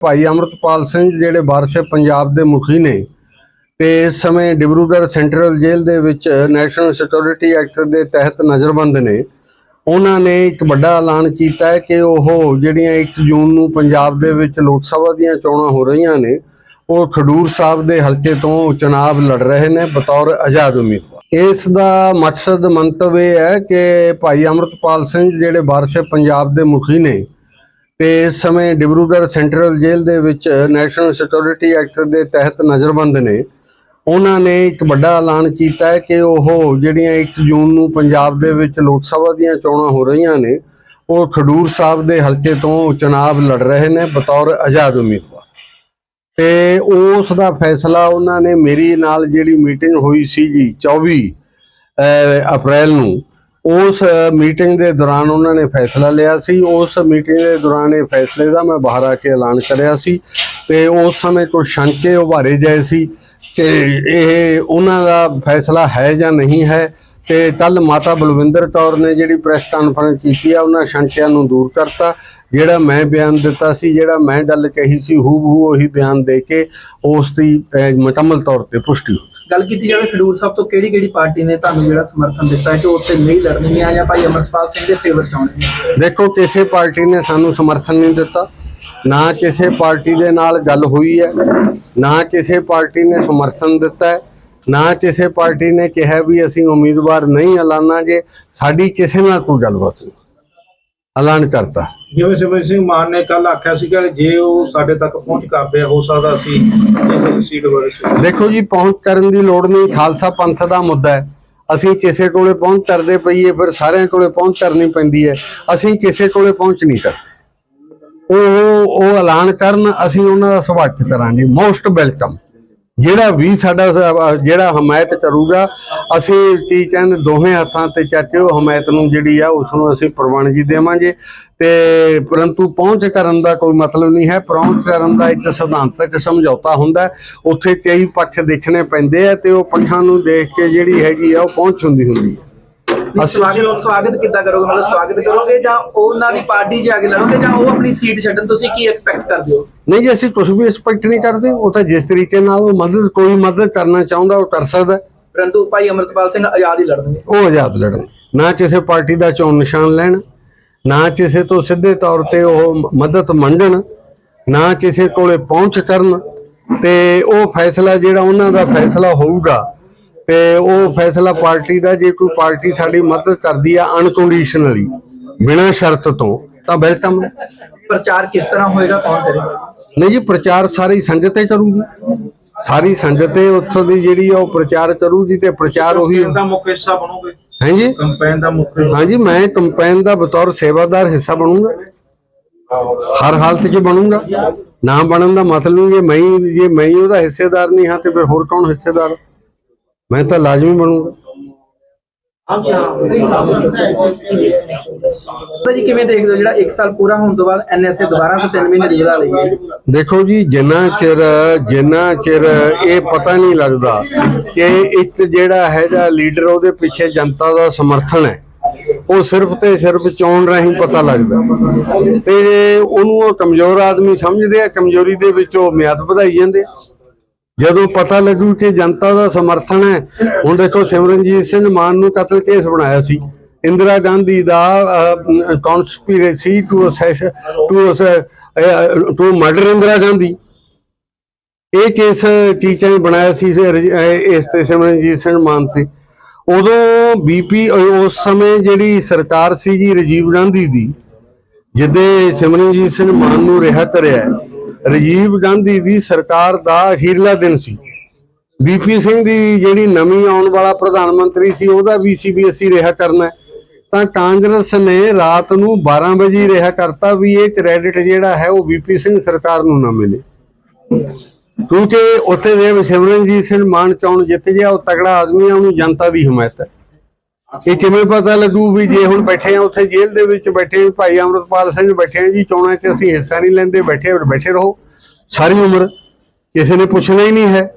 ਭਾਈ ਅਮਰਤਪਾਲ ਸਿੰਘ ਜਿਹੜੇ ਬਾਰਸ਼ੇ ਪੰਜਾਬ ਦੇ ਮੁਖੀ ਨੇ ਤੇ ਇਸ ਸਮੇਂ ਡਿਬਰੂਗੜ੍ਹ ਸੈਂਟਰਲ ਜੇਲ੍ਹ ਦੇ ਵਿੱਚ ਨੈਸ਼ਨਲ ਸਿਕਿਉਰਿਟੀ ਐਕਟ ਦੇ ਤਹਿਤ ਨਜ਼ਰਬੰਦ ਨੇ। ਉਹਨਾਂ ਨੇ ਇੱਕ ਵੱਡਾ ਐਲਾਨ ਕੀਤਾ ਹੈ ਕਿ ਉਹ ਜਿਹੜੀਆਂ 1 ਜੂਨ ਨੂੰ ਪੰਜਾਬ ਦੇ ਵਿੱਚ ਲੋਕ ਸਭਾ ਦੀਆਂ ਚੋਣਾਂ ਹੋ ਰਹੀਆਂ ਨੇ, ਉਹ ਖਡੂਰ ਸਾਹਿਬ ਦੇ ਹਲਕੇ ਤੋਂ ਚੁਣਾਵ ਲੜ ਰਹੇ ਨੇ ਬਤੌਰ ਆਜ਼ਾਦ ਉਮੀਦਵਾਰ। ਇਸ ਦਾ ਮਕਸਦ ਮੰਤਵ ਇਹ ਹੈ ਕਿ ਭਾਈ ਅਮਰਤਪਾਲ ਸਿੰਘ ਜਿਹੜੇ ਬਾਰਸ਼ੇ ਪੰਜਾਬ ਦੇ ਮੁਖੀ ਨੇ ਤੇ ਇਸ ਸਮੇਂ ਡਿਬਰੂਗੜ੍ਹ ਸੈਂਟਰਲ ਜੇਲ੍ਹ ਦੇ ਵਿੱਚ ਨੈਸ਼ਨਲ ਸਿਕਿਉਰਿਟੀ ਐਕਟ ਦੇ ਤਹਿਤ ਨਜ਼ਰਬੰਦ ਨੇ। ਉਹਨਾਂ ਨੇ ਇੱਕ ਵੱਡਾ ਐਲਾਨ ਕੀਤਾ ਹੈ ਕਿ ਉਹ ਜਿਹੜੀਆਂ 1 ਜੂਨ ਨੂੰ ਪੰਜਾਬ ਦੇ ਵਿੱਚ ਲੋਕ ਸਭਾ ਦੀਆਂ ਚੋਣਾਂ ਹੋ ਰਹੀਆਂ ਨੇ, ਉਹ ਖਡੂਰ ਸਾਹਿਬ ਦੇ ਹਲਕੇ ਤੋਂ ਚੁਣਾਵ ਲੜ ਰਹੇ ਨੇ, ਬਤੌਰ ਆਜ਼ਾਦ ਉਮੀਦਵਾਰ। ਤੇ ਉਸ ਦਾ ਫੈਸਲਾ ਉਹਨਾਂ ਨੇ ਮੇਰੀ ਨਾਲ ਜਿਹੜੀ ਮੀਟਿੰਗ ਹੋਈ ਸੀ ਜੀ 24 ਅਪ੍ਰੈਲ ਨੂੰ ਉਸ ਮੀਟਿੰਗ ਦੇ ਦੌਰਾਨ ਉਹਨਾਂ ਨੇ ਫੈਸਲਾ ਲਿਆ ਸੀ। ਉਸ ਮੀਟਿੰਗ ਦੇ ਦੌਰਾਨ ਇਹ ਫੈਸਲੇ ਦਾ ਮੈਂ ਬਾਹਰ ਆ ਕੇ ਐਲਾਨ ਕਰਿਆ ਸੀ ਤੇ ਉਸ ਸਮੇਂ ਕੁਝ ਸ਼ੰਕੇ ਉਭਾਰੇ ਗਏ ਸੀ ਕਿ ਇਹ ਉਹਨਾਂ ਦਾ ਫੈਸਲਾ ਹੈ ਜਾਂ ਨਹੀਂ ਹੈ ਤੇ ਕੱਲ ਮਾਤਾ ਬਲਵਿੰਦਰ ਕੌਰ ਨੇ ਜਿਹੜੀ ਪ੍ਰੈਸ ਕਾਨਫਰੰਸ ਕੀਤੀ ਆ, ਉਹਨਾਂ ਸ਼ੰਕਿਆਂ ਨੂੰ ਦੂਰ ਕਰਤਾ। ਜਿਹੜਾ ਮੈਂ ਬਿਆਨ ਦਿੱਤਾ ਸੀ, ਜਿਹੜਾ ਮੈਂ ਗੱਲ ਕਹੀ ਸੀ ਹੂ ਹੂ ਉਹੀ ਬਿਆਨ ਦੇ ਕੇ ਉਸ ਦੀ ਮੁਕੰਮਲ ਤੌਰ ਤੇ ਪੁਸ਼ਟੀ ਹੋਈ ਗੱਲ ਕੀਤੀ ਜਾਵੇ ਖਡੂਰ ਸਾਹਿਬ ਤੋਂ ਕਿਹੜੀ ਕਿਹੜੀ ਪਾਰਟੀ ਨੇ ਤੁਹਾਨੂੰ ਜਿਹੜਾ ਸਮਰਥਨ ਦਿੱਤਾ ਹੈ ਕਿ ਉੱਥੇ ਨਹੀਂ ਲੜਨਗੀਆਂ ਜਾਂ ਭਾਈ ਅਮਰਪਾਲ ਸਿੰਘ ਦੇ ਫੇਵਰ ਚਾਹੁੰਦੇ ਦੇਖੋ, ਕਿਸੇ ਪਾਰਟੀ ਨੇ ਸਾਨੂੰ ਸਮਰਥਨ ਨਹੀਂ ਦਿੱਤਾ। ਨਾ ਕਿਸੇ ਪਾਰਟੀ ਦੇ ਨਾਲ ਗੱਲ ਹੋਈ ਹੈ। ਨਾ ਕਿਸੇ ਪਾਰਟੀ ਨੇ ਸਮਰਥਨ ਦਿੱਤਾ ਹੈ। ਨਾ ਕਿਸੇ ਪਾਰਟੀ ਨੇ ਕਿਹਾ ਵੀ ਅਸੀਂ ਉਮੀਦਵਾਰ ਨਹੀਂ ਐਲਾਨਾਂਗੇ। ਸਾਡੀ ਕਿਸੇ ਨਾਲ ਕੋਈ ਗੱਲਬਾਤ ਨਹੀਂ। ਐਲਾਨ ਕਰਤਾ। ਜਿਵੇਂ ਸਿਮਰਨ ਸਿੰਘ ਮਾਨ ਨੇ ਕੱਲ ਆਖਿਆ ਸੀਗਾ, ਜੇ ਉਹ ਸਾਡੇ ਤੱਕ ਪਹੁੰਚ ਕਰਦੇ ਹੋ ਸਕਦਾ ਅਸੀਂ ਸੀਟ ਬਾਰੇ ਦੇਖੋ ਜੀ, ਪਹੁੰਚ ਕਰਨ ਦੀ ਲੋੜ ਨਹੀਂ, ਖਾਲਸਾ ਪੰਥ ਦਾ ਮੁੱਦਾ ਹੈ। ਅਸੀਂ ਕਿਸੇ ਕੋਲੇ ਪਹੁੰਚ ਕਰਦੇ ਪਈਏ, ਫਿਰ ਸਾਰਿਆਂ ਕੋਲੇ ਪਹੁੰਚ ਕਰਨੀ ਪੈਂਦੀ ਹੈ। ਅਸੀਂ ਕਿਸੇ ਕੋਲੇ ਪਹੁੰਚ ਨਹੀਂ ਕਰਦੇ ਉਹ ਉਹ ਐਲਾਨ ਕਰਨ, ਅਸੀਂ ਉਹਨਾਂ ਦਾ ਸਵਾਗਤ ਕਰਾਂਗੇ। ਮੋਸਟ ਵੈਲਕਮ ਜਿਹੜਾ ਵੀ ਸਾਡਾ ਸ- ਜਿਹੜਾ ਹਮਾਇਤ ਕਰੂਗਾ, ਅਸੀਂ ਕੀ ਕਹਿੰਦੇ, ਦੋਵੇਂ ਹੱਥਾਂ ਤੇ ਚਾਚੇ ਉਹ ਹਮਾਇਤ ਨੂੰ ਜਿਹੜੀ ਆ, ਉਸ ਨੂੰ ਅਸੀਂ ਪ੍ਰਵਾਨਗੀ ਦੇਵਾਂਗੇ। ਤੇ ਪਰੰਤੂ ਪਹੁੰਚ ਕਰਨ ਦਾ ਕੋਈ ਮਤਲਬ ਨਹੀਂ ਹੈ। ਪਹੁੰਚ ਕਰਨ ਦਾ ਇੱਕ ਸਿਧਾਂਤਕ ਸਮਝੌਤਾ ਹੁੰਦਾ ਹੈ। ਉੱਥੇ ਕਈ ਪੱਖ ਦੇਖਣੇ ਪੈਂਦੇ ਆ ਤੇ ਉਹ ਪੱਖਾਂ ਨੂੰ ਦੇਖ ਕੇ ਜਿਹੜੀ ਹੈਗੀ ਆ, ਉਹ ਪਹੁੰਚ ਹੁੰਦੀ ਹੁੰਦੀ ਹੈ। ਸਵਾਗਤ ਸਵਾਗਤ ਕਿੱਦਾਂ ਕਰੋਗੇ? ਮਤਲਬ ਸਵਾਗਤ ਕਰੋਗੇ ਜਾਂ ਉਹਨਾਂ ਦੀ ਪਾਰਟੀ 'ਚ ਆ ਕੇ ਲੜੋਗੇ ਜਾਂ ਉਹ ਆਪਣੀ ਸੀਟ ਛੱਡਣ? ਤੁਸੀਂ ਕੀ ਐਕਸਪੈਕਟ ਕਰਦੇ ਹੋ? ਨਹੀਂ ਜੀ ਅਸੀਂ ਕੁਝ ਵੀ ਐਕਸਪੈਕਟ ਨਹੀਂ ਕਰਦੇ। ਉਹ ਤਾਂ ਜਿਸ ਤਰੀਕੇ ਨਾਲ ਉਹ ਮਦਦ ਕੋਈ ਮਦਦ ਕਰਨਾ ਚਾਹੁੰਦਾ ਉਹ ਕਰ ਸਕਦਾ। ਹੈ। ਪਰੰਤੂ ਭਾਈ ਅਮਰਪਾਲ ਸਿੰਘ ਆਜ਼ਾਦ ਹੀ ਲੜਨਗੇ। ਉਹ ਆਜ਼ਾਦ ਲੜਨ ਨਾ ਕਿਸੇ ਪਾਰਟੀ ਦਾ ਚੋਣ ਨਿਸ਼ਾਨ ਲੈਣ ਨਾ ਕਿਸੇ ਤੋਂ ਸਿੱਧੇ ਤੌਰ ਤੇ ਉਹ ਮਦਦ ਮੰਗਣ ਨਾ ਕਿਸੇ ਕੋਲੇ ਪਹੁੰਚ ਕਰਨ। ਤੇ ਉਹ ਫੈਸਲਾ ਜਿਹੜਾ ਉਹਨਾਂ ਦਾ ਫੈਸਲਾ ਹੋਊਗਾ ਤੇ ਉਹ ਫੈਸਲਾ ਪਾਰਟੀ ਦਾ ਜੇ ਕੋਈ ਪਾਰਟੀ ਸਾਡੀ ਮਦਦ ਕਰਦੀ ਆ ਅਨਕੰਡੀਸ਼ਨਲੀ ਬਿਨਾਂ ਸ਼ਰਤ ਤੋਂ ਤਾਂ ਵੈਲਕਮ ਹੈ। ਪ੍ਰਚਾਰ ਕਿਸ ਤਰ੍ਹਾਂ ਹੋਏਗਾ ਕੌਣ ਕਰੇਗਾ? ਨਹੀਂ ਜੀ ਪ੍ਰਚਾਰ ਸਾਰੀ ਸੰਗਤ ਹੀ ਕਰੂਗੀ। ਸਾਰੀ ਸੰਗਤ ਹੀ ਉੱਥੋਂ ਦੀ ਜਿਹੜੀ ਆ ਉਹ ਪ੍ਰਚਾਰ ਕਰੂਗੀ ਤੇ ਪ੍ਰਚਾਰ ਉਹੀ ਦਾ ਮੁੱਖ ਹਿੱਸਾ ਬਣੋਗੇ। ਹੈ ਜੀ? ਕੰਪੇਨ ਦਾ ਮੁੱਖ ਹਾਂਜੀ ਮੈਂ ਕੰਪੇਨ ਦਾ ਬਤੌਰ ਸੇਵਾਦਾਰ ਹਿੱਸਾ ਬਣੂੰਗਾ। ਹਰ ਹਾਲਤ 'ਚ ਬਣੂੰਗਾ। ਨਾ ਬਣਨ ਦਾ ਮਤਲਬ ਨਹੀਂ ਜੇ ਮੈਂ ਜੇ ਮੈਂ ਉਹਦਾ ਹਿੱਸੇਦਾਰ ਨਹੀਂ ਹਾਂ ਤੇ ਫਿਰ ਹੋਰ ਕੌਣ ਹਿੱਸੇਦਾਰ? ਮੈਂ ਤਾਂ ਲਾਜ਼ਮੀ ਬਣੂੰਗਾ ਤਾਂ ਜੀ ਕਿਵੇਂ ਦੇਖਦੇ ਹੋ ਜਿਹੜਾ 1 ਸਾਲ ਪੂਰਾ ਹੋਣ ਤੋਂ ਬਾਅਦ ਐਨਐਸਏ ਦੁਬਾਰਾ ਤੋਂ 3 ਮਹੀਨੇ ਦੀ ਵਧਾ ਲਈ ਹੈ? ਦੇਖੋ ਜੀ ਜਿੰਨਾ ਚਿਰ ਜਿੰਨਾ ਚਿਰ ਇਹ ਪਤਾ ਨਹੀਂ ਲੱਗਦਾ ਕਿ ਇੱਕ ਜਿਹੜਾ ਹੈਗਾ ਲੀਡਰ ਉਹਦੇ ਪਿੱਛੇ ਜਨਤਾ ਦਾ ਸਮਰਥਨ ਹੈ ਉਹ ਸਿਰਫ ਤੇ ਸਿਰਫ ਚੋਣ ਰਾਹੀਂ ਪਤਾ ਲੱਗਦਾ। ਤੇ ਉਹਨੂੰ ਉਹ ਕਮਜ਼ੋਰ ਆਦਮੀ ਸਮਝਦੇ ਆ ਕਮਜ਼ੋਰੀ ਦੇ ਵਿੱਚ ਉਹ ਮਿਆਦ ਵਧਾਈ ਜਾਂਦੇ ਆ। ਜਦੋਂ ਪਤਾ ਲੱਗੂ ਕਿ ਜਨਤਾ ਦਾ ਸਮਰਥਨ ਹੈ, ਹੁਣ ਦੇਖੋ ਸਿਮਰਨਜੀਤ ਸਿੰਘ ਮਾਨ ਨੂੰ ਕਤਲ ਕੇਸ ਬਣਾਇਆ ਸੀ। ਇੰਦਰਾ ਗਾਂਧੀ ਦਾ conspiracy to assess to to murder Indira Gandhi. ਇਹ ਕੇਸ ਚੀਚਾਂ ਨੇ ਬਣਾਇਆ ਸੀ ਇਸ ਤੇ ਸਿਮਰਨਜੀਤ ਸਿੰਘ ਮਾਨ ਤੇ। ਉਦੋਂ ਬੀਪੀ ਉਸ ਸਮੇਂ ਜਿਹੜੀ ਸਰਕਾਰ ਸੀ ਜੀ ਰਾਜੀਵ ਗਾਂਧੀ ਦੀ, ਜਿੱਦੇ ਸਿਮਰਨਜੀਤ ਸਿੰਘ ਮਾਨ ਨੂੰ ਰਿਹਾ ਕਰਿਆ ਰਾਜੀਵ ਗਾਂਧੀ ਦੀ ਸਰਕਾਰ ਦਾ ਅਖੀਰਲਾ ਦਿਨ ਸੀ। ਬੀਪੀ ਸਿੰਘ ਦੀ ਜਿਹੜੀ ਨਵੀਂ ਆਉਣ ਵਾਲਾ ਪ੍ਰਧਾਨ ਮੰਤਰੀ ਸੀ, ਉਹਦਾ ਵੀ ਸੀਬੀਐਸਈ ਰਿਹਾ ਕਰਨਾ ਤਾਂ ਕਾਂਗਰਸ ਨੇ ਰਾਤ ਨੂੰ 12 ਵਜੇ ਰਿਹਾ ਕਰਤਾ ਵੀ ਇਹ ਕ੍ਰੈਡਿਟ ਜਿਹੜਾ ਹੈ, ਉਹ ਬੀਪੀ ਸਿੰਘ ਸਰਕਾਰ ਨੂੰ ਨਾ ਮਿਲੇ। ਕਿਉਂਕਿ ਉੱਥੇ ਦੇ ਸਿਮਰਨਜੀਤ ਸਿੰਘ ਮਾਨ ਚੌਣ ਜਿੱਤ ਗਿਆ, ਉਹ ਤਗੜਾ ਆਦਮੀ ਆ, ਉਹਨੂੰ ਜਨਤਾ ਦੀ ਹਮਾਇਤ ਹੈ। ਇਹ ਕਿਵੇਂ ਪਤਾ ਲੱਗੂ ਵੀ ਜੇ ਹੁਣ ਬੈਠੇ ਆ ਉੱਥੇ ਜੇਲ੍ਹ ਦੇ ਵਿੱਚ ਬੈਠੇ ਭਾਈ ਅਮਰਪਾਲ ਸਿੰਘ ਬੈਠੇ ਆ ਜੀ, ਚੋਣਾਂ 'ਚ ਅਸੀਂ ਹਿੱਸਾ ਨਹੀਂ ਲੈਂਦੇ, ਬੈਠੇ ਬੈਠੇ ਰਹੋ। ਸਾਰੀ ਉਮਰ ਕਿਸੇ ਨੇ ਪੁੱਛਣਾ ਹੀ ਨਹੀਂ ਹੈ।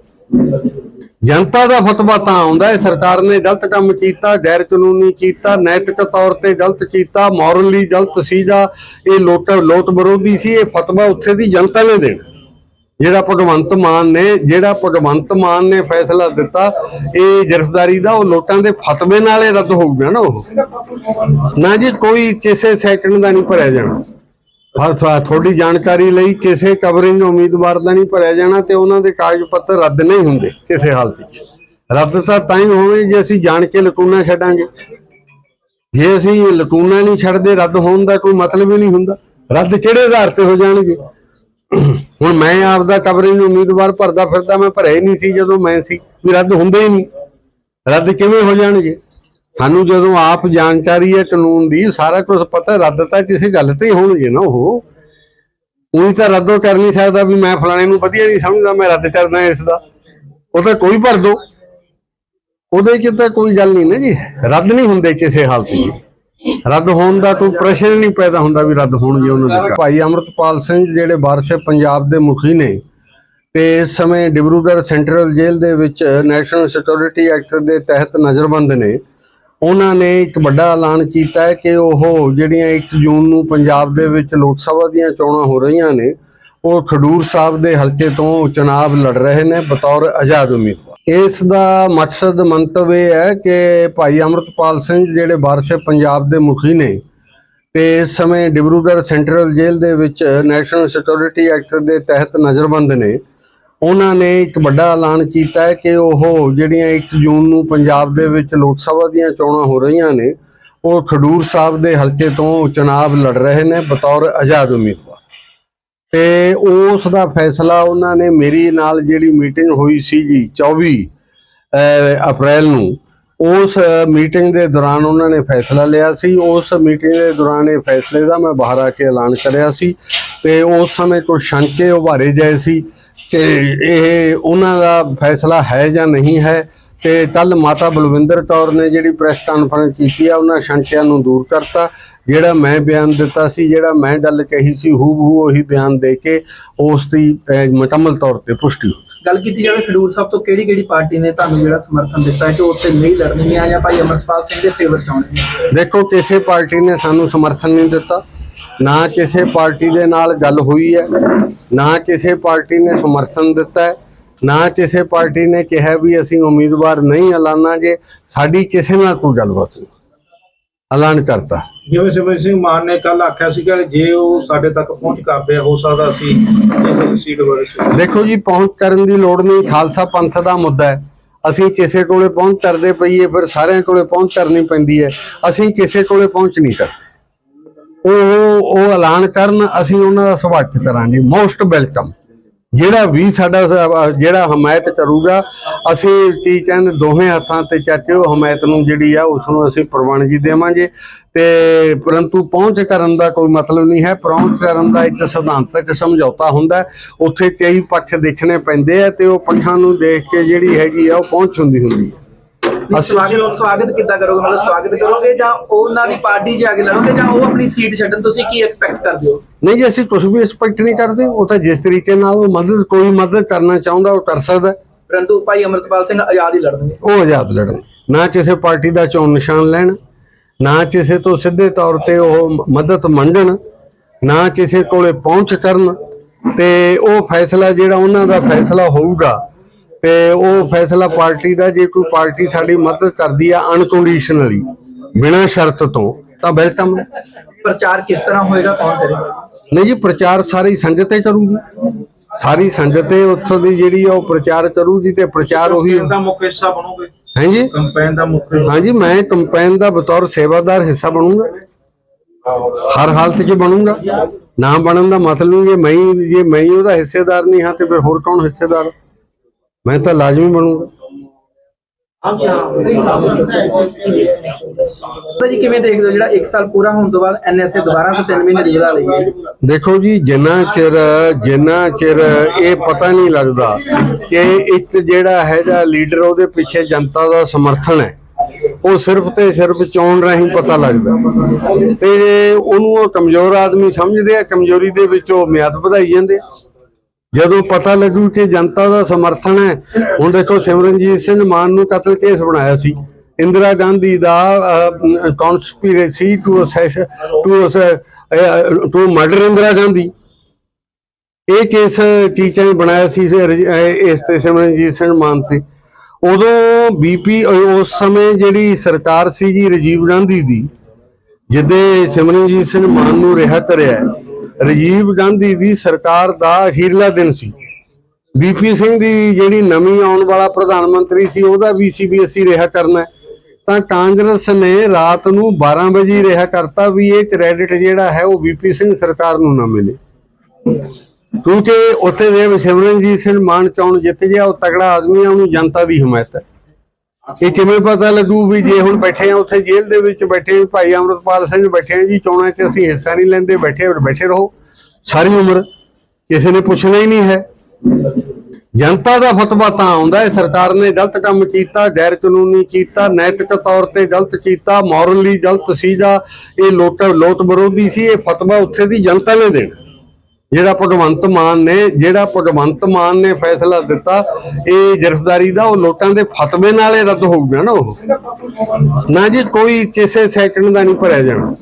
ਜਨਤਾ ਦਾ ਫਤਵਾ ਤਾਂ ਆਉਂਦਾ ਹੈ, ਸਰਕਾਰ ਨੇ ਗਲਤ ਕੰਮ ਕੀਤਾ, ਗੈਰ ਕਾਨੂੰਨੀ ਕੀਤਾ, ਨੈਤਿਕ ਤੌਰ ਤੇ ਗਲਤ ਕੀਤਾ ਮੋਰਲੀ ਗਲਤ ਸੀਗਾ, ਇਹ ਲੋਟ ਲੋਟ ਵਿਰੋਧੀ ਸੀ, ਇਹ ਫਤਵਾ ਉੱਥੇ ਦੀ ਜਨਤਾ ਨੇ ਦੇਣਾ। ਜਿਹੜਾ ਭਗਵੰਤ ਮਾਨ ਨੇ, ਜਿਹੜਾ ਭਗਵੰਤ ਮਾਨ ਨੇ ਫੈਸਲਾ ਦਿੱਤਾ, ਇਹ ਗ੍ਰਿਫਤਾਰੀ ਦਾ ਉਹ ਲੋਟਾਂ ਦੇ ਫਤਵੇ ਨਾਲ ਹੀ ਰੱਦ ਹੋਊਗਾ ਨਾ ਉਹ। ਨਾ ਜੀ, ਕੋਈ ਕਿਸੇ ਸੈਕਿੰਡ ਦਾ ਨਹੀਂ ਭਰਿਆ ਜਾਣਾ। ਹਰ ਥੋ- ਜਾਣਕਾਰੀ ਲਈ ਕਿਸੇ ਕਵਰਿੰਗ ਉਮੀਦਵਾਰ ਦਾ ਨਹੀਂ ਭਰਿਆ ਜਾਣਾ ਤੇ ਉਹਨਾਂ ਦੇ ਕਾਗਜ਼ ਪੱਤਰ ਰੱਦ ਨਹੀਂ ਹੁੰਦੇ ਕਿਸੇ ਹਾਲਤ ਵਿੱਚ। ਰੱਦ ਤਾਂ ਤਾਂ ਹੀ ਹੋਵੇ ਜੇ ਅਸੀਂ ਜਾਣ ਕੇ ਲਕੂਨਾ ਛੱਡਾਂਗੇ। ਜੇ ਅਸੀਂ ਲਕੂਨਾ ਨਹੀਂ ਛੱਡਦੇ, ਰੱਦ ਹੋਣ ਦਾ ਕੋਈ ਮਤਲਬ ਹੀ ਨਹੀਂ ਹੁੰਦਾ। ਰੱਦ ਕਿਹੜੇ ਆਧਾਰ ਤੇ ਹੋ ਜਾਣਗੇ? ਹੁਣ ਮੈਂ ਆਪਦਾ ਕਵਰਿੰਗ ਉਮੀਦਵਾਰ ਭਰਦਾ ਫਿਰਦਾ, ਮੈਂ ਭਰਿਆ ਹੀ ਨਹੀਂ ਸੀ ਜਦੋਂ ਮੈਂ ਸੀ। ਵੀ ਰੱਦ ਹੁੰਦੇ ਹੀ ਨਹੀਂ। ਰੱਦ ਕਿਵੇਂ ਹੋ ਜਾਣਗੇ? ਸਾਨੂੰ ਜਦੋਂ ਆਪ ਜਾਣਕਾਰੀ ਹੈ ਕਾਨੂੰਨ ਦੀ, ਸਾਰਾ ਕੁਝ ਪਤਾ ਰੱਦ ਤਾਂ ਕਿਸੇ ਗੱਲ ਤੇ ਹੋਣਗੇ ਨਾ ਉਹ। ਉਹੀ ਤਾਂ ਰੱਦੋ ਕਰ ਨਹੀਂ ਸਕਦਾ ਵੀ ਮੈਂ ਫਲਾਣੇ ਨੂੰ ਵਧੀਆ ਨਹੀਂ ਸਮਝਦਾ, ਮੈਂ ਰੱਦ ਕਰਦਾ ਇਸ ਦਾ। ਉਹ ਤਾਂ ਕੋਈ ਭਰ ਦੋ। ਉਹਦੇ ਚ ਤਾਂ ਕੋਈ ਗੱਲ ਨਹੀਂ ਨਾ ਜੀ। ਰੱਦ ਨਹੀਂ ਹੁੰਦੇ ਕਿਸੇ ਹਾਲਤ 'ਚ। ਰੱਦ ਹੋਣ ਦਾ ਕੋਈ ਪ੍ਰਸ਼ਨ ਨਹੀਂ ਪੈਦਾ ਹੁੰਦਾ ਵੀ ਰੱਦ ਹੋਣਗੇ ਉਹਨਾਂ ਦੇ ਭਾਈ ਅਮਰਤਪਾਲ ਸਿੰਘ ਜਿਹੜੇ ਵਾਰਸ ਪੰਜਾਬ ਦੇ ਮੁਖੀ ਨੇ ਤੇ ਇਸ ਸਮੇਂ ਡਿਬਰੂਗੜ੍ਹ ਸੈਂਟਰਲ ਜੇਲ੍ਹ ਦੇ ਵਿੱਚ ਨੈਸ਼ਨਲ ਸਿਕਿਉਰਿਟੀ ਐਕਟ ਦੇ ਤਹਿਤ ਨਜ਼ਰਬੰਦ ਨੇ। ਉਹਨਾਂ ਨੇ ਇੱਕ ਵੱਡਾ ਐਲਾਨ ਕੀਤਾ ਹੈ ਕਿ ਉਹ ਜਿਹੜੀਆਂ 1 ਜੂਨ ਨੂੰ ਪੰਜਾਬ ਦੇ ਵਿੱਚ ਲੋਕ ਸਭਾ ਦੀਆਂ ਚੋਣਾਂ ਹੋ ਰਹੀਆਂ ਨੇ, ਉਹ ਖਡੂਰ ਸਾਹਿਬ ਦੇ ਹਲਕੇ ਤੋਂ ਚੁਣਾਵ ਲੜ ਰਹੇ ਨੇ, ਬਤੌਰ ਆਜ਼ਾਦ ਉਮੀਦਵਾਰ। ਇਸ ਦਾ ਮਕਸਦ ਮੰਤਵ ਇਹ ਹੈ ਕਿ ਭਾਈ ਅਮਰਤਪਾਲ ਸਿੰਘ ਜਿਹੜੇ ਵਾਰਸ਼ੇ ਪੰਜਾਬ ਦੇ ਮੁਖੀ ਨੇ ਤੇ ਇਸ ਸਮੇਂ ਡਿਬਰੂਗੜ੍ਹ ਸੈਂਟਰਲ ਜੇਲ੍ਹ ਦੇ ਵਿੱਚ ਨੈਸ਼ਨਲ ਸਿਕਿਉਰਿਟੀ ਐਕਟ ਦੇ ਤਹਿਤ ਨਜ਼ਰਬੰਦ ਨੇ। ਉਹਨਾਂ ਨੇ ਇੱਕ ਵੱਡਾ ਐਲਾਨ ਕੀਤਾ ਹੈ ਕਿ ਉਹ ਜਿਹੜੀਆਂ 1 ਜੂਨ ਨੂੰ ਪੰਜਾਬ ਦੇ ਵਿੱਚ ਲੋਕ ਸਭਾ ਦੀਆਂ ਚੋਣਾਂ ਹੋ ਰਹੀਆਂ ਨੇ, ਉਹ ਖਡੂਰ ਸਾਹਿਬ ਦੇ ਹਲਕੇ ਤੋਂ ਚੁਣਾਵ ਲੜ ਰਹੇ ਨੇ, ਬਤੌਰ ਆਜ਼ਾਦ ਉਮੀਦਵਾਰ ਤੇ ਉਸ ਦਾ ਫੈਸਲਾ ਉਹਨਾਂ ਨੇ ਮੇਰੀ ਨਾਲ ਜਿਹੜੀ ਮੀਟਿੰਗ ਹੋਈ ਸੀ ਜੀ 24 ਅਪ੍ਰੈਲ ਨੂੰ, ਉਸ ਮੀਟਿੰਗ ਦੇ ਦੌਰਾਨ ਉਹਨਾਂ ਨੇ ਫੈਸਲਾ ਲਿਆ ਸੀ। ਉਸ ਮੀਟਿੰਗ ਦੇ ਦੌਰਾਨ ਇਹ ਫੈਸਲੇ ਦਾ ਮੈਂ ਬਾਹਰ ਆ ਕੇ ਐਲਾਨ ਕਰਿਆ ਸੀ ਤੇ ਉਸ ਸਮੇਂ ਕੁਝ ਸ਼ੰਕੇ ਉਭਾਰੇ ਗਏ ਸੀ ਕਿ ਇਹ, ਉਹਨਾਂ ਦਾ ਫੈਸਲਾ ਹੈ ਜਾਂ ਨਹੀਂ ਹੈ। ਤੇ ਕੱਲ ਮਾਤਾ ਬਲਵਿੰਦਰ ਕੌਰ ਨੇ ਜਿਹੜੀ ਪ੍ਰੈਸ ਕਾਨਫਰੰਸ ਕੀਤੀ ਆ ਉਹਨਾਂ ਸ਼ੰਕਿਆਂ ਨੂੰ ਦੂਰ ਕਰਤਾ। ਜਿਹੜਾ ਮੈਂ ਬਿਆਨ ਦਿੱਤਾ ਸੀ ਜਿਹੜਾ ਮੈਂ ਗੱਲ ਕਹੀ ਸੀ ਹੂ ਬਹੂ ਉਹੀ ਬਿਆਨ ਦੇ ਕੇ ਉਸ ਦੀ ਮੁਕੰਮਲ ਤੌਰ ਤੇ ਪੁਸ਼ਟੀ ਹੋ ਗਈ। ਗੱਲ ਕੀਤੀ ਜਾਵੇ ਖਡੂਰ ਸਾਹਿਬ ਤੋਂ ਕਿਹੜੀ ਕਿਹੜੀ ਪਾਰਟੀ ਨੇ ਤੁਹਾਨੂੰ ਜਿਹੜਾ ਸਮਰਥਨ ਦਿੱਤਾ ਹੈ ਕਿ ਉੱਥੇ ਨਹੀਂ ਲੜਨੀਆਂ ਜਾਂ ਭਾਈ ਅਮਰਪਾਲ ਸਿੰਘ ਦੇ ਫੇਵਰ ਚ ਆਉਣੇ ਦੇਖੋ ਕਿਸੇ ਪਾਰਟੀ ਨੇ ਸਾਨੂੰ ਸਮਰਥਨ ਨਹੀਂ ਦਿੱਤਾ। ਨਾ ਕਿਸੇ ਪਾਰਟੀ ਦੇ ਨਾਲ ਗੱਲ ਹੋਈ ਹੈ ਨਾ ਕਿਸੇ ਪਾਰਟੀ ਨੇ ਸਮਰਥਨ ਦਿੱਤਾ ਹੈ। ਨਾ ਕਿਸੇ ਪਾਰਟੀ ਨੇ ਕਿਹਾ ਵੀ ਅਸੀਂ ਉਮੀਦਵਾਰ ਨਹੀਂ ਐਲਾਨਾਂਗੇ ਸਾਡੀ ਕਿਸੇ ਨਾਲ ਕੋਈ ਗੱਲਬਾਤ ਨਹੀਂ। ਐਲਾਨ ਕਰਤਾ। ਜਿਵੇਂ ਸਿਮਰਨ ਸਿੰਘ ਮਾਨ ਨੇ ਕੱਲ ਆਖਿਆ ਸੀਗਾ ਜੇ ਉਹ ਸਾਡੇ ਤੱਕ ਪਹੁੰਚ ਕਰਦੇ ਹੋ ਸਕਦਾ ਸੀਟ ਬਾਰੇ ਸੋਚੀਏ। ਦੇਖੋ ਜੀ ਪਹੁੰਚ ਕਰਨ ਦੀ ਲੋੜ ਨਹੀਂ ਖਾਲਸਾ ਪੰਥ ਦਾ ਮੁੱਦਾ ਹੈ। ਅਸੀਂ ਕਿਸੇ ਕੋਲੇ ਪਹੁੰਚ ਕਰਦੇ ਪਈਏ ਫਿਰ ਸਾਰਿਆਂ ਕੋਲੇ ਪਹੁੰਚ ਕਰਨੀ ਪੈਂਦੀ ਹੈ। ਅਸੀਂ ਕਿਸੇ ਕੋਲੇ ਪਹੁੰਚ ਨਹੀਂ ਕਰਦੇ। ਉਹ ਉਹ ਐਲਾਨ ਕਰਨ ਅਸੀਂ ਉਹਨਾਂ ਦਾ ਸਵਾਗਤ ਕਰਾਂਗੇ। ਮੋਸਟ ਵੈਲਕਮ ਜਿਹੜਾ ਵੀ ਸਾਡਾ, ਜਿਹੜਾ ਹਮਾਇਤ ਕਰੂਗਾ, ਅਸੀਂ ਕੀ ਕਹਿੰਦੇ, ਦੋਵੇਂ ਹੱਥਾਂ ਤੇ ਚੱਕ ਉਹ ਹਮਾਇਤ ਨੂੰ ਜਿਹੜੀ ਆ, ਉਸ ਨੂੰ ਅਸੀਂ ਪ੍ਰਵਾਨਗੀ ਦੇਵਾਂਗੇ। ਤੇ ਪਰੰਤੂ ਪਹੁੰਚ ਕਰਨ ਦਾ ਕੋਈ ਮਤਲਬ ਨਹੀਂ ਹੈ। ਪਹੁੰਚ ਕਰਨ ਦਾ ਇੱਕ ਸਿਧਾਂਤਕ ਸਮਝੌਤਾ ਹੁੰਦਾ ਉੱਥੇ ਕਈ ਪੱਖ ਦੇਖਣੇ ਪੈਂਦੇ ਆ ਤੇ ਉਹ ਪੱਖਾਂ ਨੂੰ ਦੇਖ ਕੇ ਜਿਹੜੀ ਹੈਗੀ ਆ, ਉਹ ਪਹੁੰਚ ਹੁੰਦੀ ਹੁੰਦੀ ਹੈ। ਅਸੀਂ- ਸਵਾਗਤ ਸਵਾਗਤ ਕਿੱਦਾਂ ਕਰੋਗੇ? ਮਤਲਬ ਸਵਾਗਤ ਕਰੋਗੇ ਜਾਂ ਉਹਨਾਂ ਦੀ ਪਾਰਟੀ 'ਚ ਆ ਕੇ ਲੜੋਗੇ ਜਾਂ ਉਹ ਆਪਣੀ ਸੀਟ ਛੱਡਣ ਤੁਸੀਂ ਕੀ ਐਕਸਪੈਕਟ ਕਰਦੇ ਹੋ? ਨਹੀਂ ਜੀ ਅਸੀਂ ਕੁਝ ਵੀ ਐਕਸਪੈਕਟ ਨਹੀਂ ਕਰਦੇ। ਉਹ ਤਾਂ ਜਿਸ ਤਰੀਕੇ ਨਾਲ ਉਹ ਮਦਦ ਕੋਈ ਮਦਦ ਕਰਨਾ ਚਾਹੁੰਦਾ ਉਹ ਕਰ ਸਕਦਾ। ਪਰੰਤੂ ਭਾਈ ਅਮਰਪਾਲ ਸਿੰਘ ਆਜ਼ਾਦ ਹੀ ਲੜਨਗੇ। ਉਹ ਆਜ਼ਾਦ ਲੜਨ ਨਾ ਕਿਸੇ ਪਾਰਟੀ ਦਾ ਚੋਣ ਨਿਸ਼ਾਨ ਲੈਣ ਨਾ ਕਿਸੇ ਤੋਂ ਸਿੱਧੇ ਤੌਰ ਤੇ ਉਹ ਮਦਦ ਮੰਗਣ ਨਾ ਕਿਸੇ ਕੋਲੇ ਪਹੁੰਚ ਕਰਨ। ਤੇ ਉਹ ਫੈਸਲਾ ਜਿਹੜਾ ਉਹਨਾਂ ਦਾ ਫੈਸਲਾ ਹੋਊਗਾ ਤੇ ਉਹ ਫੈਸਲਾ ਪਾਰਟੀ ਦਾ ਜੇ ਕੋਈ ਪਾਰਟੀ ਸਾਡੀ ਮਦਦ ਕਰਦੀ ਆ ਅਨਕੰਡੀਸ਼ਨਲੀ ਬਿਨਾਂ ਸ਼ਰਤ ਤੋਂ ਤਾਂ ਵੈਲਕਮ ਹੈ। ਪ੍ਰਚਾਰ ਕਿਸ ਤਰ੍ਹਾਂ ਹੋਏਗਾ ਕੌਣ ਕਰੇਗਾ? ਨਹੀਂ ਜੀ ਪ੍ਰਚਾਰ ਸਾਰੀ ਸੰਗਤ ਹੀ ਕਰੂਗੀ। ਸਾਰੀ ਸੰਗਤ ਹੀ ਉੱਥੋਂ ਦੀ ਜਿਹੜੀ ਆ ਉਹ ਪ੍ਰਚਾਰ ਕਰੂਗੀ ਤੇ ਪ੍ਰਚਾਰ ਉਹੀ ਦਾ ਮੁੱਖ ਹਿੱਸਾ ਬਣੋਗੇ। ਹੈ ਜੀ? ਕੰਪੇਨ ਦਾ ਮੁੱਖ ਹਾਂਜੀ ਮੈਂ ਕੰਪੇਨ ਦਾ ਬਤੌਰ ਸੇਵਾਦਾਰ ਹਿੱਸਾ ਬਣੂੰਗਾ। ਹਰ ਹਾਲਤ 'ਚ ਬਣੂੰਗਾ। ਨਾ ਬਣਨ ਦਾ ਮਤਲਬ ਨਹੀਂ ਜੇ ਮੈਂ ਜੇ ਮੈਂ ਉਹਦਾ ਹਿੱਸੇਦਾਰ ਨਹੀਂ ਹਾਂ ਤੇ ਫਿਰ ਹੋਰ ਕੌਣ ਹਿੱਸੇਦਾਰ? ਮੈਂ ਤਾਂ ਲਾਜ਼ਮੀ ਬਣੂੰਗਾ। ਤਾਂ ਜੀ ਕਿਵੇਂ ਦੇਖਦੇ ਹੋ ਜਿਹੜਾ 1 ਸਾਲ ਪੂਰਾ ਹੋਣ ਤੋਂ ਬਾਅਦ ਐਨਐਸਏ ਦੁਬਾਰਾ ਤੋਂ 3 ਮਹੀਨੇ ਦੀ ਵਧਾ ਲਈ ਹੈ? ਦੇਖੋ ਜੀ ਜਿੰਨਾ ਚਿਰ ਜਿੰਨਾ ਚਿਰ ਇਹ ਪਤਾ ਨਹੀਂ ਲੱਗਦਾ ਕਿ ਇੱਕ ਜਿਹੜਾ ਹੈਗਾ ਲੀਡਰ ਉਹਦੇ ਪਿੱਛੇ ਜਨਤਾ ਦਾ ਸਮਰਥਨ ਹੈ ਉਹ ਸਿਰਫ ਤੇ ਸਿਰਫ ਚੋਣ ਰਾਹੀਂ ਪਤਾ ਲੱਗਦਾ। ਤੇ ਉਹਨੂੰ ਉਹ ਕਮਜ਼ੋਰ ਆਦਮੀ ਸਮਝਦੇ ਆ ਕਮਜ਼ੋਰੀ ਦੇ ਵਿੱਚ ਉਹ ਮਿਆਦ ਵਧਾਈ ਜਾਂਦੇ ਆ। ਜਦੋਂ ਪਤਾ ਲੱਗੂ ਕਿ ਜਨਤਾ ਦਾ ਸਮਰਥਨ ਹੈ, ਹੁਣ ਦੇਖੋ ਸਿਮਰਨਜੀਤ ਸਿੰਘ ਮਾਨ ਨੂੰ ਕਤਲ ਕੇਸ ਬਣਾਇਆ ਸੀ। ਇੰਦਰਾ ਗਾਂਧੀ ਦਾ conspiracy to assess to to murder Indira Gandhi. ਇਹ ਕੇਸ ਚੀਚਾਂ ਨੇ ਬਣਾਇਆ ਸੀ ਇਸ ਤੇ ਸਿਮਰਨਜੀਤ ਸਿੰਘ ਮਾਨ ਤੇ। ਉਦੋਂ ਬੀਪੀ ਉਸ ਸਮੇਂ ਜਿਹੜੀ ਸਰਕਾਰ ਸੀ ਜੀ ਰਾਜੀਵ ਗਾਂਧੀ ਦੀ, ਜਿੱਦੇ ਸਿਮਰਨਜੀਤ ਸਿੰਘ ਮਾਨ ਨੂੰ ਰਿਹਾ ਕਰਿਆ ਰਾਜੀਵ ਗਾਂਧੀ ਦੀ ਸਰਕਾਰ ਦਾ ਅਖੀਰਲਾ ਦਿਨ ਸੀ। ਬੀਪੀ ਸਿੰਘ ਦੀ ਜਿਹੜੀ ਨਵੀਂ ਆਉਣ ਵਾਲਾ ਪ੍ਰਧਾਨ ਮੰਤਰੀ ਸੀ, ਉਹਦਾ ਵੀ ਸੀਬੀਐਸਈ ਰਿਹਾ ਕਰਨਾ ਤਾਂ ਕਾਂਗਰਸ ਨੇ ਰਾਤ ਨੂੰ 12 ਵਜੇ ਰਿਹਾ ਕਰਤਾ ਵੀ ਇਹ ਕ੍ਰੈਡਿਟ ਜਿਹੜਾ ਹੈ, ਉਹ ਬੀਪੀ ਸਿੰਘ ਸਰਕਾਰ ਨੂੰ ਨਾ ਮਿਲੇ। ਕਿਉਂਕਿ ਉੱਥੇ ਦੇ ਸਿਮਰਨਜੀਤ ਸਿੰਘ ਮਾਨ ਚੌਣ ਜਿੱਤ ਗਿਆ, ਉਹ ਤਗੜਾ ਆਦਮੀ ਆ, ਉਹਨੂੰ ਜਨਤਾ ਦੀ ਹਮਾਇਤ ਹੈ। ਇਹ ਕਿਵੇਂ ਪਤਾ ਲੱਗੂ ਵੀ ਜੇ ਹੁਣ ਬੈਠੇ ਆ ਉੱਥੇ ਜੇਲ੍ਹ ਦੇ ਵਿੱਚ ਬੈਠੇ ਭਾਈ ਅਮਰਪਾਲ ਸਿੰਘ ਬੈਠੇ ਆ ਜੀ, ਚੋਣਾਂ 'ਚ ਅਸੀਂ ਹਿੱਸਾ ਨਹੀਂ ਲੈਂਦੇ, ਬੈਠੇ ਬੈਠੇ ਰਹੋ। ਸਾਰੀ ਉਮਰ ਕਿਸੇ ਨੇ ਪੁੱਛਣਾ ਹੀ ਨਹੀਂ ਹੈ। ਜਨਤਾ ਦਾ ਫਤਵਾ ਤਾਂ ਆਉਂਦਾ ਹੈ। ਸਰਕਾਰ ਨੇ ਗਲਤ ਕੰਮ ਕੀਤਾ, ਗੈਰ ਕਾਨੂੰਨੀ ਕੀਤਾ, ਨੈਤਿਕ ਤੌਰ ਤੇ ਗਲਤ ਕੀਤਾ, ਮੋਰਲੀ ਗਲਤ ਸੀਗਾ। ਇਹ ਲੋਟ ਲੋਟ ਵਿਰੋਧੀ ਸੀ, ਇਹ ਫਤਵਾ ਉੱਥੇ ਦੀ ਜਨਤਾ ਨੇ ਦੇਣਾ। ਜਿਹੜਾ ਭਗਵੰਤ ਮਾਨ ਨੇ, ਜਿਹੜਾ ਭਗਵੰਤ ਮਾਨ ਨੇ ਫੈਸਲਾ ਦਿੱਤਾ, ਇਹ ਗ੍ਰਿਫਤਾਰੀ ਦਾ ਉਹ ਲੋਕਾਂ ਦੇ ਫਤਵੇ ਨਾਲ ਹੀ ਰੱਦ ਹੋਊਗਾ ਨਾ ਉਹ। ਨਾ ਜੀ, ਕੋਈ ਕਿਸੇ ਸੈਕੰਡ ਦਾ ਨਹੀਂ ਭਰਿਆ ਜਾਣਾ।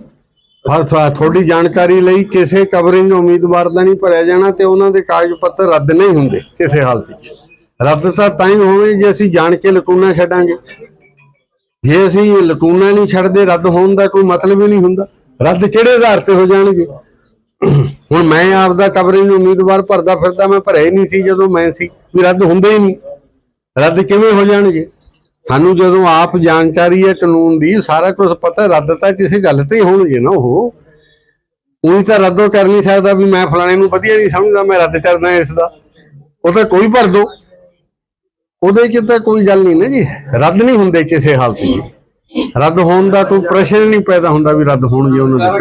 ਪਰ ਤੁਹਾਡੀ ਜਾਣਕਾਰੀ ਲਈ ਕਿਸੇ ਕਵਰਿੰਗ ਉਮੀਦਵਾਰ ਦਾ ਨਹੀਂ ਭਰਿਆ ਜਾਣਾ ਤੇ ਉਹਨਾਂ ਦੇ ਕਾਗਜ਼ ਪੱਤਰ ਰੱਦ ਨਹੀਂ ਹੁੰਦੇ ਕਿਸੇ ਹਾਲਤ ਵਿੱਚ। ਰੱਦ ਤਾਂ ਤਾਂ ਹੀ ਹੋਵੇ ਜੇ ਅਸੀਂ ਜਾਣ ਕੇ ਲਕੂਨਾ ਛੱਡਾਂਗੇ। ਜੇ ਅਸੀਂ ਲਕੂਨਾ ਨਹੀਂ ਛੱਡਦੇ, ਰੱਦ ਹੋਣ ਦਾ ਕੋਈ ਮਤਲਬ ਹੀ ਨਹੀਂ ਹੁੰਦਾ। ਰੱਦ ਕਿਹੜੇ ਆਧਾਰ ਤੇ ਹੋ ਜਾਣਗੇ? ਹੁਣ ਮੈਂ ਆਪ ਦਾ ਕਵਰਿੰਗ ਉਮੀਦਵਾਰ ਭਰਦਾ ਫਿਰਦਾ, ਮੈਂ ਭਰਿਆ ਹੀ ਨਹੀਂ ਸੀ ਜਦੋਂ ਮੈਂ ਸੀ। ਵੀ ਰੱਦ ਹੁੰਦੇ ਹੀ ਨਹੀਂ। ਰੱਦ ਕਿਵੇਂ ਹੋ ਜਾਣਗੇ? ਸਾਨੂੰ ਜਦੋਂ ਆਪ ਜਾਣਕਾਰੀ ਹੈ, ਕਾਨੂੰਨ ਦੀ, ਸਾਰਾ ਕੁਝ ਪਤਾ, ਰੱਦ ਤਾਂ ਕਿਸੇ ਗੱਲ ਤੇ ਹੀ ਹੋਣਗੇ ਨਾ ਉਹ। ਉਹੀ ਤਾਂ ਰੱਦੋ ਕਰ ਨਹੀਂ ਸਕਦਾ ਵੀ ਮੈਂ ਫਲਾਣੇ ਨੂੰ ਵਧੀਆ ਨਹੀਂ ਸਮਝਦਾ, ਮੈਂ ਰੱਦ ਕਰਦਾ ਇਸ ਦਾ। ਉਹ ਤਾਂ ਕੋਈ ਭਰ ਦੋ। ਉਹਦੇ ਚ ਤਾਂ ਕੋਈ ਗੱਲ ਨਹੀਂ ਨਾ ਜੀ। ਰੱਦ ਨਹੀਂ ਹੁੰਦੇ ਕਿਸੇ ਹਾਲਤ 'ਚ। ਰੱਦ ਹੋਣ ਦਾ ਕੋਈ ਪ੍ਰਸ਼ਨ ਹੀ ਨਹੀਂ ਪੈਦਾ ਹੁੰਦਾ ਵੀ ਰੱਦ ਹੋਣਗੇ ਉਹਨਾਂ ਦੇ